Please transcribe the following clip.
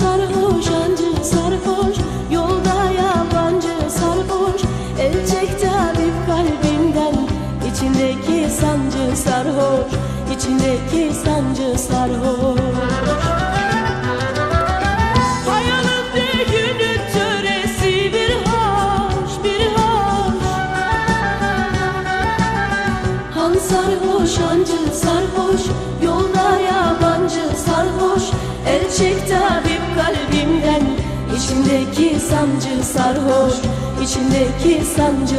sarhoş ancı sarhoş. Yolda yabancı sarhoş. El tabip kalbimden İçindeki sancı sarhoş. İçindeki sancı sarhoş. Sarhoş ancı sarhoş. Yolda yabancı sarhoş. El çekti İçimdeki sancı sarhoş içimdeki sancı